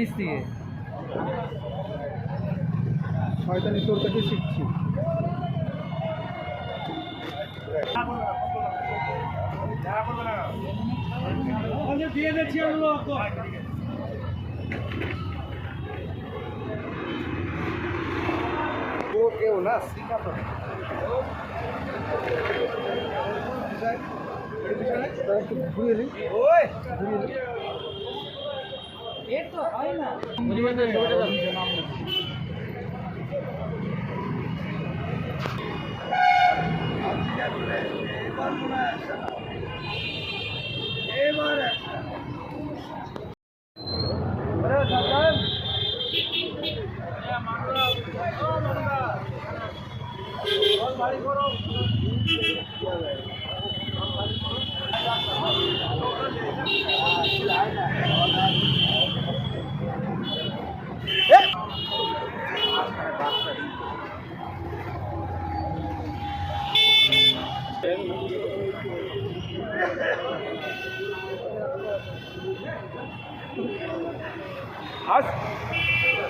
নিচ থেকে শয়তানি তোর কাছে শিখছি। দিয়ে দিচ্ছি ও কেউ না শিখা তো ঘুরিয়ে দিই ঘুরিয়ে দিই এর তো হয় না আস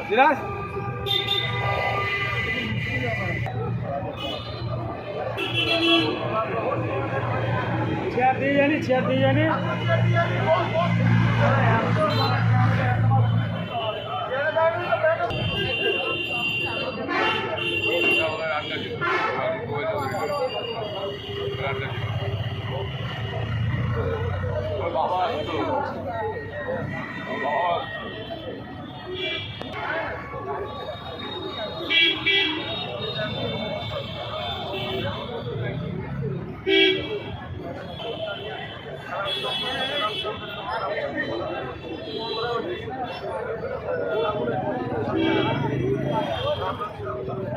দিরাজ চেয়ার দিয়ে জানি চেয়ার দিয়ে জানি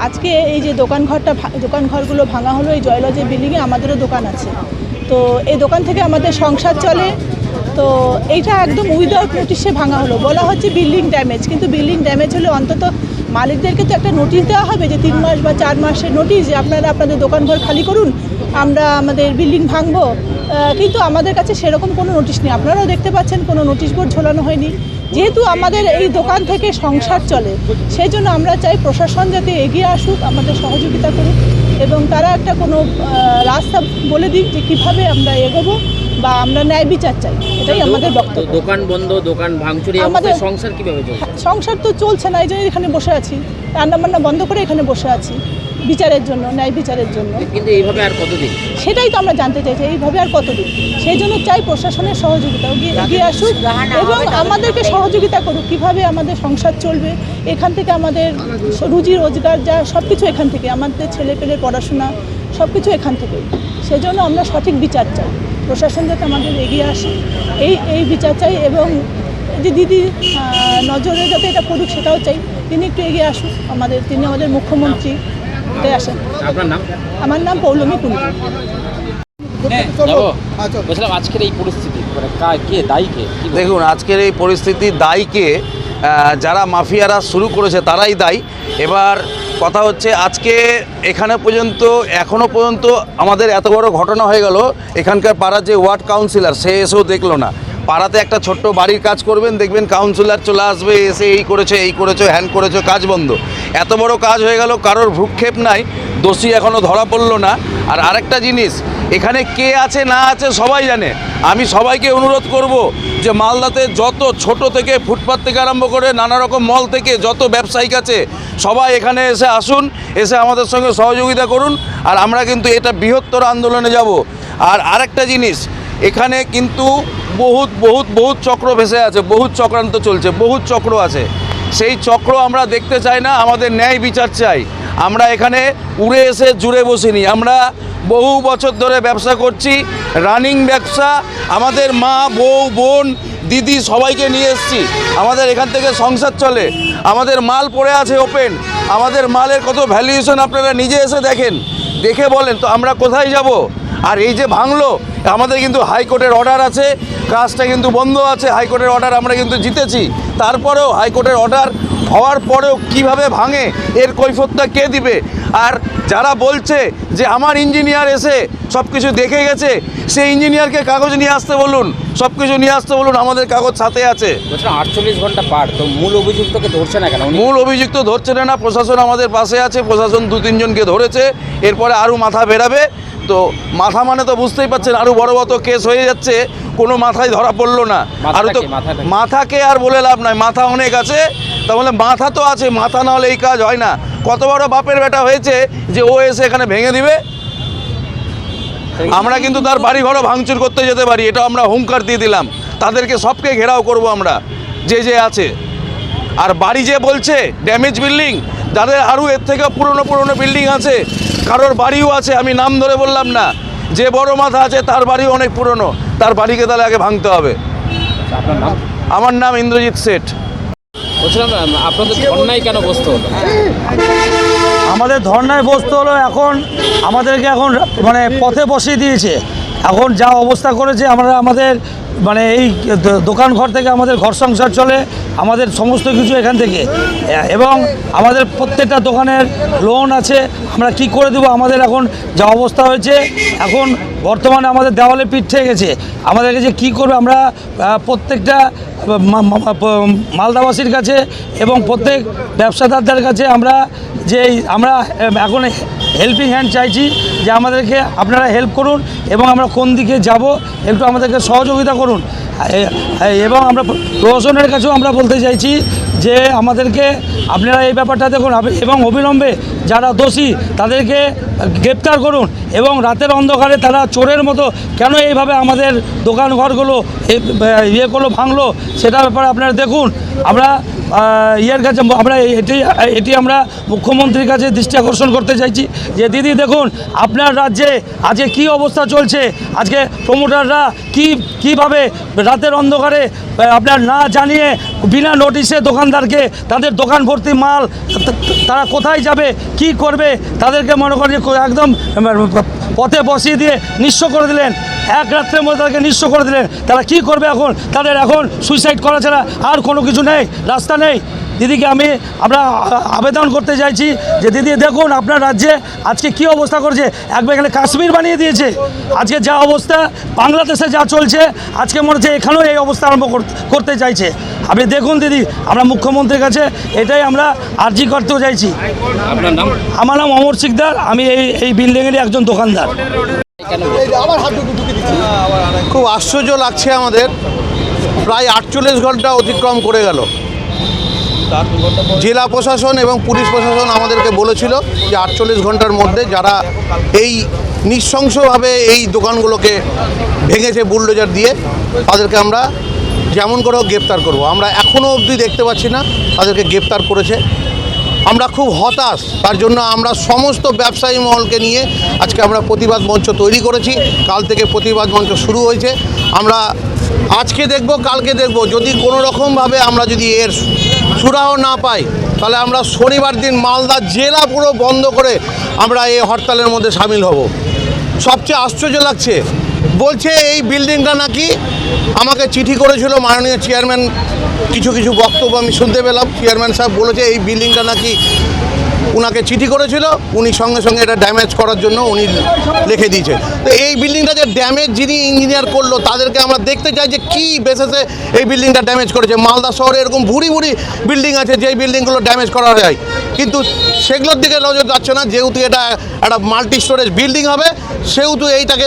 আজকে এই যে দোকান ঘরটা ভা- দোকান ঘরগুলো ভাঙা হলো, এই জয়লজের বিল্ডিংয়ে আমাদেরও দোকান আছে। তো এই দোকান থেকে আমাদের সংসার চলে। তো এইটা একদম উইদাউট নোটিশে ভাঙা হলো। বলা হচ্ছে বিল্ডিং ড্যামেজ কিন্তু বিল্ডিং ড্যামেজ হলে অন্তত মালিকদেরকে তো একটা নোটিশ দেওয়া হবে যে তিন মাস বা চার মাসের নোটিশ যে আপনারা আপনাদের দোকান ঘর খালি করুন, আমরা আমাদের বিল্ডিং ভাঙবো। কিন্তু আমাদের কাছে সেরকম কোনো নোটিশ নেই। আপনারাও দেখতে পাচ্ছেন কোনো নোটিশ বোর্ড ঝোলানো হয়নি। যেহেতু আমাদের এই দোকান থেকে সংসার চলে সেই জন্য আমরা চাই প্রশাসন যাতে এগিয়ে আসুক, আমাদের সহযোগিতা করুক এবং তারা একটা কোনো রাস্তা বলে দিক যে কীভাবে আমরা এগোবো। বা আমরা ন্যায় বিচার চাই এটাই আমাদের বক্তব্য। দোকান বন্ধ দোকান ভাঙচুরি আমাদের- সংসার কীভাবে চলছে? হ্যাঁ, সংসার তো চলছে না এই জন্য এখানে বসে আছি রান্না বান্না বন্ধ করে এখানে বসে আছি বিচারের জন্য ন্যায় বিচারের জন্য। কিন্তু এইভাবে আর কতদিন? সেটাই তো আমরা জানতে চাইছি এইভাবে আর কতদিন? সেই জন্য চাই প্রশাসনের সহযোগিতা এগিয়ে- এগিয়ে আসুক এবং আমাদেরকে সহযোগিতা করুক কীভাবে আমাদের সংসার চলবে এখান থেকে আমাদের রুজি রোজগার যা সব কিছু এখান থেকে আমাদের ছেলে পেলে পড়াশোনা সব কিছু এখান থেকেই। সেজন্য আমরা সঠিক বিচার চাই। প্রশাসন যাতে আমাদের এগিয়ে আসে। এই এই বিচার চাই এবং যে দিদি নজরে যাতে এটা পড়ুক সেটাও চাই। তিনি একটু এগিয়ে আসুক আমাদের তিনি আমাদের মুখ্যমন্ত্রী এটাই আসেন। নাম? আমার নাম পৌলমী কুণ্ডু যাব। বলছিলাম আজকের এই পরিস্থিতি মানে কে দায়ী কে? দেখুন আজকের এই পরিস্থিতি দায়ীকে যারা মাফিয়ারা শুরু করেছে তারাই দায়ী। এবার কথা হচ্ছে আজকে এখানে পর্যন্ত এখনও পর্যন্ত আমাদের এত বড় ঘটনা হয়ে গেল। এখানকার পাড়ার যে ওয়ার্ড কাউন্সিলর, সে এসেও দেখল না। পাড়াতে একটা ছোট্ট বাড়ির কাজ করবেন, দেখবেন কাউন্সিলর চলে আসবে, এসে এই করেছে, এই করেছ হ্যান করেছ, কাজ বন্ধ। এত বড় কাজ হয়ে গেল, কারোর ভ্রুক্ষেপ নাই, দোষী এখনও ধরা পড়ল না। আর আরেকটা জিনিস, এখানে কে আছে, না আছে সবাই জানে। আমি সবাইকে অনুরোধ করব যে মালদাতে যত ছোট থেকে ফুটপাত থেকে আরম্ভ করে নানা রকম মল থেকে যত ব্যবসায়িক আছে, সবাই এখানে এসে আসুন, এসে আমাদের সঙ্গে সহযোগিতা করুন। আর আমরা কিন্তু এটা বৃহত্তর আন্দোলনে যাব। আর আরেকটা জিনিস, এখানে কিন্তু বহুত বহুত বহুত চক্র ভেসে আছে, বহুত চক্রান্ত চলছে, বহুত চক্র আছে। সেই চক্র আমরা দেখতে চাই না, আমাদের ন্যায় বিচার চাই। আমরা এখানে উড়ে এসে জুড়ে বসিনি, আমরা বহু বছর ধরে ব্যবসা করছি রানিং ব্যবসা, আমাদের মা, বউ, বোন, দিদি সবাইকে নিয়ে এসেছি। আমাদের এখান থেকে সংসার চলে, আমাদের মাল পড়ে আছে ওপেন আমাদের মালের কত ভ্যালুয়েশন আপনারা নিজে এসে দেখেন, দেখে বলেন, তো আমরা কোথায় যাব? আর এই যে ভাঙলো আমাদের কিন্তু হাইকোর্টের অর্ডার আছে কাজটা কিন্তু বন্ধ আছে হাইকোর্টের অর্ডার আমরা কিন্তু জিতেছি। তারপরেও হাইকোর্টের অর্ডার হওয়ার পরেও কীভাবে ভাঙে এর কৈফতটা কে দিবে? আর যারা বলছে যে আমার ইঞ্জিনিয়ার এসে সব কিছু দেখে গেছে সেই ইঞ্জিনিয়ারকে কাগজ নিয়ে আসতে বলুন সব কিছু নিয়ে আসতে বলুন আমাদের কাগজ সাথে আছে। আটচল্লিশ ঘণ্টা পার তো মূল অভিযুক্তকে ধরছে না কেন? মূল অভিযুক্ত ধরছে না প্রশাসন আমাদের পাশে আছে প্রশাসন দু তিনজনকে ধরেছে এরপরে আরও মাথা বেরাবে তো মাথা মানে তো বুঝতেই পারছেন আরও বড় বড় কেস হয়ে যাচ্ছে কোনো মাথায় ধরা পড়ল না। আর তো? মাথাকে আর বলে লাভ নাই মাথা অনেক আছে তাহলে মাথা তো আছে মাথা না হলে এই কাজ হয় না। কত বড় বাপের বেটা হয়েছে যে ও এসে এখানে ভেঙে দিবে? আমরা কিন্তু তার বাড়ি ঘরও ভাঙচুর করতে যেতে পারি এটা আমরা হুঙ্কার দিয়ে দিলাম। তাদেরকে সবকে ঘেরাও করব আমরা যে যে আছে। আর বাড়ি যে বলছে ড্যামেজ বিল্ডিং যাদের আরও এর থেকে পুরনো পুরনো বিল্ডিং আছে কারোর বাড়িও আছে আমি নাম ধরে বললাম না। যে বড় মাথা আছে তার বাড়িও অনেক পুরনো তার বাড়িকে তাহলে আগে ভাঙতে হবে। আমার নাম ইন্দ্রজিৎ শেঠ। বলছিলাম আপনাদের ধর্নায় কেন বসতে হলো? আমাদের ধর্নায় বসতে হলো এখন আমাদেরকে এখন মানে পথে বসিয়ে দিয়েছে। এখন যা অবস্থা করেছে, আমরা আমাদের মানে এই দোকান ঘর থেকে আমাদের ঘর সংসার চলে, আমাদের সমস্ত কিছু এখান থেকে। এবং আমাদের প্রত্যেকটা দোকানের লোন আছে, আমরা কি করে দেবো? আমাদের এখন যা অবস্থা হয়েছে, এখন বর্তমানে আমাদের দেওয়ালে পিঠ গেছে। আমাদের কাছে কী করবে? আমরা প্রত্যেকটা মালদাবাসীর কাছে এবং প্রত্যেক ব্যবসাদারদের কাছে আমরা যে আমরা এখন হেল্পিং হ্যান্ড চাইছি যে আমাদেরকে আপনারা হেল্প করুন এবং আমরা কোন দিকে যাব, একটু আমাদেরকে সহযোগিতা করুন। এবং আমরা প্রশাসনের কাছেও আমরা বলতে চাইছি যে আমাদেরকে, আপনারা এই ব্যাপারটা দেখুন এবং অবিলম্বে যারা দোষী তাদেরকে গ্রেপ্তার করুন এবং রাতের অন্ধকারে তারা চোরের মতো কেন এইভাবে আমাদের দোকান ঘরগুলো এ- ইয়ে করল, ভাঙলো, সেটার ব্যাপারে আপনারা দেখুন। আমরা ইয়ের কাছে আমরা এটি এটি আমরা মুখ্যমন্ত্রীর কাছে দৃষ্টি আকর্ষণ করতে চাইছি। যে দিদি দেখুন, আপনার রাজ্যে আজকে কি অবস্থা চলছে? আজকে প্রমোটাররা কি কীভাবে রাতের অন্ধকারে আপনার না জানিয়ে বিনা নোটিশে দোকানদারকে তাদের দোকান ভর্তি মাল তারা কোথায় যাবে, কি করবে, তাদেরকে মনে করি একদম পথে বসিয়ে দিয়ে নিঃস্ব করে দিলেন। এক রাত্রের মধ্যে তাদেরকে নিঃস্ব করে দিলেন। তারা কি করবে এখন? তাদের এখন সুইসাইড করা ছাড়া আর কোনো কিছু নেই, রাস্তা নেই। দিদিকে আমি আমরা আবেদন করতে চাইছি যে দিদি দেখুন আপনার রাজ্যে আজকে কি অবস্থা করছে? একবার এখানে কাশ্মীর বানিয়ে দিয়েছে। আজকে যা অবস্থা বাংলাদেশে যা চলছে আজকে মনে হচ্ছে এখানেও এই অবস্থা আরম্ভ কর- করতে চাইছে। আপনি দেখুন দিদি আমরা মুখ্যমন্ত্রীর কাছে এটাই আমরা আর্জি করতেও চাইছি। আমার নাম অমর শিকদার আমি এই এই বিল্ডিংয়েরই একজন দোকানদার। খুব আশ্চর্য লাগছে আমাদের। প্রায় আটচল্লিশ ঘণ্টা অতিক্রম করে গেল। জেলা প্রশাসন এবং পুলিশ প্রশাসন আমাদেরকে বলেছিল যে আটচল্লিশ ঘণ্টার মধ্যে যারা এই নিঃশংসভাবে এই দোকানগুলোকে ভেঙেছে বুলডোজার দিয়ে, তাদেরকে আমরা যেমন করেও গ্রেপ্তার করব। আমরা এখনও অবধি দেখতে পাচ্ছি না তাদেরকে গ্রেপ্তার করেছে। আমরা খুব হতাশ, তার জন্য আমরা সমস্ত ব্যবসায়ী মহলকে নিয়ে আজকে আমরা প্রতিবাদ মঞ্চ তৈরি করেছি। কাল থেকে প্রতিবাদ মঞ্চ শুরু হয়েছে। আমরা আজকে দেখব, কালকে দেখব। যদি কোনো রকমভাবে আমরা যদি এর সুরাহ না পাই, তাহলে আমরা শনিবার দিন মালদা জেলা পুরো বন্ধ করে আমরা এই হরতালের মধ্যে সামিল হব। সবচেয়ে আশ্চর্য লাগছে, বলছে এই বিল্ডিংটা নাকি আমাকে চিঠি করেছিল মাননীয় চেয়ারম্যান, কিছু কিছু বক্তব্য আমি শুনতে পেলাম, চেয়ারম্যান সাহেব বলেছে এই বিল্ডিংটা নাকি উনাকে চিঠি করেছিল, উনি সঙ্গে সঙ্গে এটা ড্যামেজ করার জন্য উনি লিখে দিয়েছে। তো এই বিল্ডিংটা যে ড্যামেজ যিনি ইঞ্জিনিয়ার করল, তাদেরকে আমরা দেখতে চাই যে কী বেসেসে এই বিল্ডিংটা ড্যামেজ করেছে। মালদা শহরে এরকম ভুরি ভুরি বিল্ডিং আছে, যেই বিল্ডিংগুলো ড্যামেজ করা যায়। কিন্তু সেগুলোর দিকে নজর যাচ্ছে না, যেহেতু এটা একটা মাল্টি স্টোরেজ বিল্ডিং হবে, সেহেতু এইটাকে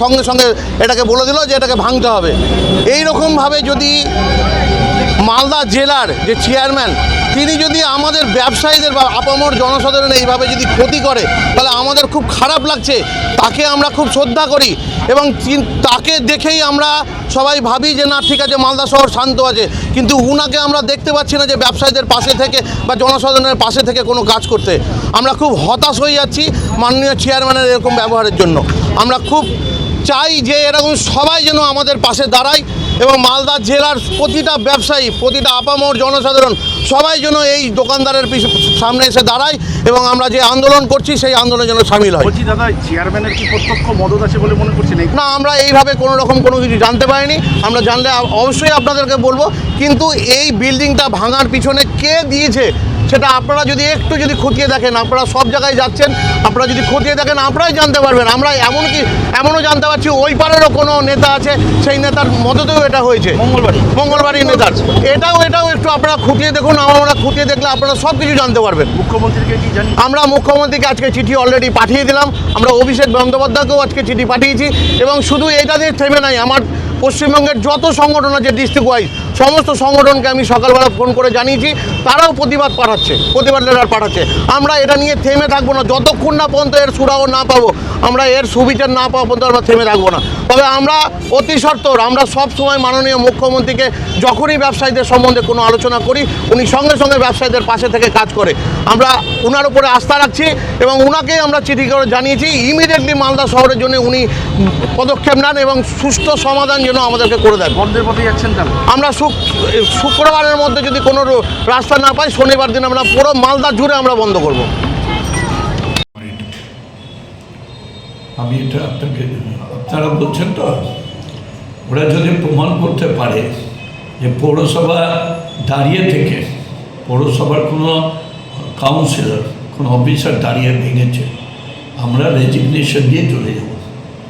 সঙ্গে সঙ্গে এটাকে বলে দিল যে এটাকে ভাঙতে হবে। এই রকমভাবে যদি মালদা জেলার যে চেয়ারম্যান তিনি যদি আমাদের ব্যবসায়ীদের বা আপামর জনসাধারণ এইভাবে যদি ক্ষতি করে, তাহলে আমাদের খুব খারাপ লাগছে। তাকে আমরা খুব শ্রদ্ধা করি এবং তাকে দেখেই আমরা সবাই ভাবি যে, না, ঠিক আছে, মালদা শহর শান্ত আছে। কিন্তু উনাকে আমরা দেখতে পাচ্ছি না যে, ব্যবসায়ীদের পাশে থেকে বা জনসাধারণের পাশে থেকে কোনো কাজ করতে। আমরা খুব হতাশ হয়ে যাচ্ছি মাননীয় চেয়ারম্যানের এরকম ব্যবহারের জন্য। আমরা খুব চাই যে, এরকম সবাই যেন আমাদের পাশে দাঁড়ায়। এবং মালদা জেলার প্রতিটা ব্যবসায়ী প্রতিটা আপামর জনসাধারণ সবাই যেন এই দোকানদারের সামনে এসে দাঁড়ায় এবং আমরা যে আন্দোলন করছি সেই আন্দোলনে যেন সামিল হয়। বলছি দাদা চেয়ারম্যানের কি প্রত্যক্ষ মদত আছে বলে মনে করছেন? এই না আমরা এইভাবে কোনো রকম কোনো কিছু জানতে পারিনি। আমরা জানলে অবশ্যই আপনাদেরকে বলব কিন্তু এই বিল্ডিংটা ভাঙার পিছনে কে দিয়েছে? সেটা আপনারা যদি একটু যদি খতিয়ে দেখেন আপনারা সব জায়গায় যাচ্ছেন আপনারা যদি খতিয়ে দেখেন আপনারাই জানতে পারবেন। আমরা এমনকি এমনও জানতে পারছি ওই পারেরও কোনো নেতা আছে সেই নেতার মদতেও এটা হয়েছে। মঙ্গলবারই মঙ্গলবারই নেতার। এটাও এটাও একটু আপনারা খুঁটিয়ে দেখুন আমরা খুঁটিয়ে দেখলে আপনারা সব কিছু জানতে পারবেন। মুখ্যমন্ত্রীকে কি জানি আমরা মুখ্যমন্ত্রীকে আজকে চিঠি অলরেডি পাঠিয়ে দিলাম। আমরা অভিষেক বন্দ্যোপাধ্যায়কেও আজকে চিঠি পাঠিয়েছি। এবং শুধু এটা দিয়ে থেমে নাই আমার পশ্চিমবঙ্গের যত সংগঠন আছে ডিস্ট্রিক্ট ওয়াইজ সমস্ত সংগঠনকে আমি সকালবেলা ফোন করে জানিয়েছি তারাও প্রতিবাদ পাঠাচ্ছে প্রতিবাদ লেটার পাঠাচ্ছে। আমরা এটা নিয়ে থেমে থাকব না যতক্ষণ না পর্যন্ত এর সুরাহ না পাবো আমরা এর সুবিচার না পাওয়া পর্যন্ত আমরা থেমে থাকব না। তবে আমরা অতি সত্বর আমরা সব সময় মাননীয় মুখ্যমন্ত্রীকে যখনই ব্যবসায়ীদের সম্বন্ধে কোনো আলোচনা করি উনি সঙ্গে সঙ্গে ব্যবসায়ীদের পাশে থেকে কাজ করে। আমরা ওনার উপরে আস্থা রাখছি এবং ওনাকেই আমরা চিঠি করে জানিয়েছি ইমিডিয়েটলি মালদা শহরের জন্য উনি পদক্ষেপ নেন এবং সুস্থ সমাধান যেন আমাদেরকে করে দেন। আমরা শুক্রবারের মধ্যে যদি কোনো রাস্তা না পাই, শনিবার দিন আমরা পুরো মালদা জুড়ে আমরা বন্ধ করব। আমি এটা আপনাকে, আপনারা বলছেন তো, ওরা যদি প্রমাণ করতে পারে যে পৌরসভা দাঁড়িয়ে থেকে, পৌরসভার কোনো কাউন্সিলর কোনো অফিসার দাঁড়িয়ে ভেঙেছে, আমরা রেজিগনেশন দিয়ে চলে যাব,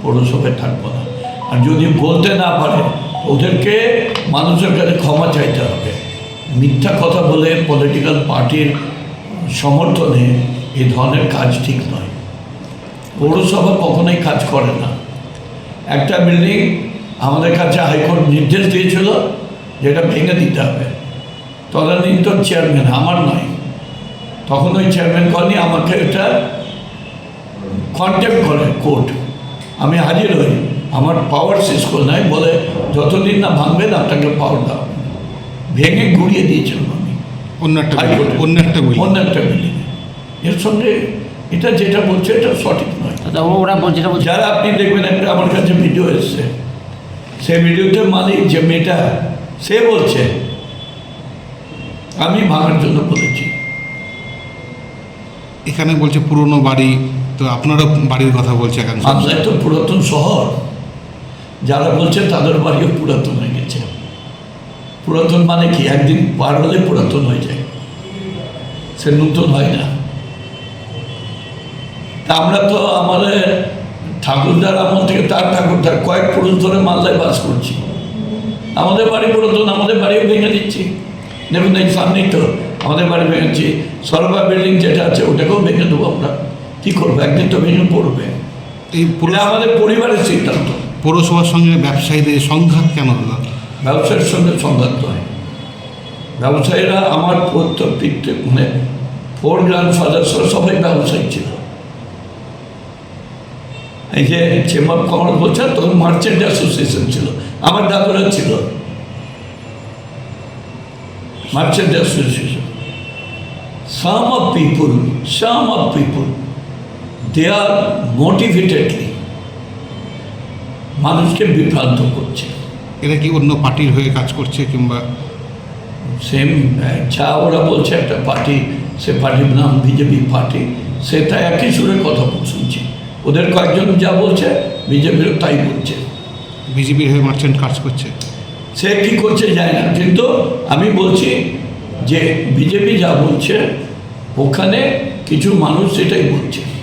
পৌরসভায় থাকব না। আর যদি বলতে না পারে ওদেরকে মানুষের কাছে ক্ষমা চাইতে হবে। মিথ্যা কথা বলে পলিটিক্যাল পার্টির সমর্থনে এই ধরনের কাজ ঠিক নয়। পৌরসভা কখনোই কাজ করে না। একটা বিল্ডিং আমাদের কাছে হাইকোর্ট নির্দেশ দিয়েছিল, যেটা ভেঙে দিতে হবে। তদানীন্ত চেয়ারম্যান আমার নয়। তখন ওই চেয়ারম্যান করেনি আমাকে এটা কন্ট্যাক্ট করে কোর্ট আমি হাজির হই। আমার পাওয়ার শেষ করে নাই বলে যতদিন না ভাঙবেন আপনাকে পাওয়ার দাও। ভেঙে ঘুরিয়ে দিয়েছিলাম আমি। অন্য একটা অন্য একটা বিল্ডিং। অন্য একটা বিল্ডিং এর সঙ্গে এটা যেটা বলছে এটা সঠিক নয়। আচ্ছা, ওরা যেটা বলছে। যারা আপনি দেখবেন একটা আমার কাছে ভিডিও এসছে। সেই ভিডিওতে মালিক যে মেয়েটা সে বলছে আমি ভাঙার জন্য বলেছি। এখানে বলছে পুরনো বাড়ি। তো আপনারও বাড়ির কথা বলছে একাংশ তো পুরাতন শহর। যারা বলছে তাদের বাড়িও পুরাতন হয়ে গেছে। পুরাতন মানে কি? একদিন পার হলে পুরাতন হয়ে যায়। সে নতুন হয় না। তা আমরা তো আমাদের ঠাকুরদার আমল থেকে তার ঠাকুরদার কয়েক পুরুষ ধরে মালদায় বাস করছি। আমাদের বাড়ি পুরাতন আমাদের বাড়িও ভেঙে দিচ্ছি। দেখুন এই সামনেই তো আমাদের বাড়ি ভেঙেছি সরবা বিল্ডিং যেটা আছে ওটাকেও ভেঙে দেবো আমরা। কী করব? একদিন তো ভেঙে পড়বে। এই পুরো আমাদের পরিবারের সিদ্ধান্ত। পৌরসভার সঙ্গে ব্যবসায়ীদের সংঘাত কেন দাদা ব্যবসায়ের সঙ্গে সংঘাত হয়। ব্যবসায়ীরা আমার প্রত্যেক মানে ফোর গ্রান্ড ফাদার্সরা সবাই ব্যবসায়ী ছিল। এই যে চেম্বার কমার্স বলছে তখন মার্চেন্ট অ্যাসোসিয়েশন ছিল আমার দাদুরা ছিল। Merchant association. Some of people, some of people, they are motivatedly মানুষকে বিভ্রান্ত করছে। এরা কি অন্য পার্টির হয়ে কাজ করছে কিংবা? সেম যা ওরা বলছে একটা পার্টি সে পার্টির নাম বিজেপি পার্টি সে সেটা একই সুরে কথা শুনছি ওদের কয়েকজন যা বলছে বিজেপিরও তাই বলছে। বিজেপির হয়ে মার্চেন্ট কাজ করছে। সে কি করছে যায় না কিন্তু আমি বলছি যে বিজেপি যা বলছে ওখানে কিছু মানুষ সেটাই বলছে।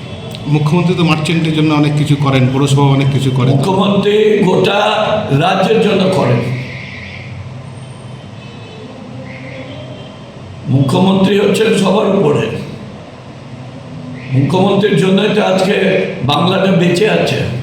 মুখ্যমন্ত্রী তো মার্চেন্টের জন্য অনেক কিছু করেন পৌরসভা অনেক কিছু করেন। মুখ্যমন্ত্রী গোটা রাজ্যের জন্য করেন। মুখ্যমন্ত্রী হচ্ছেন সবার উপরে। মুখ্যমন্ত্রীর জন্যই তো আজকে বাংলাটা বেঁচে আছে।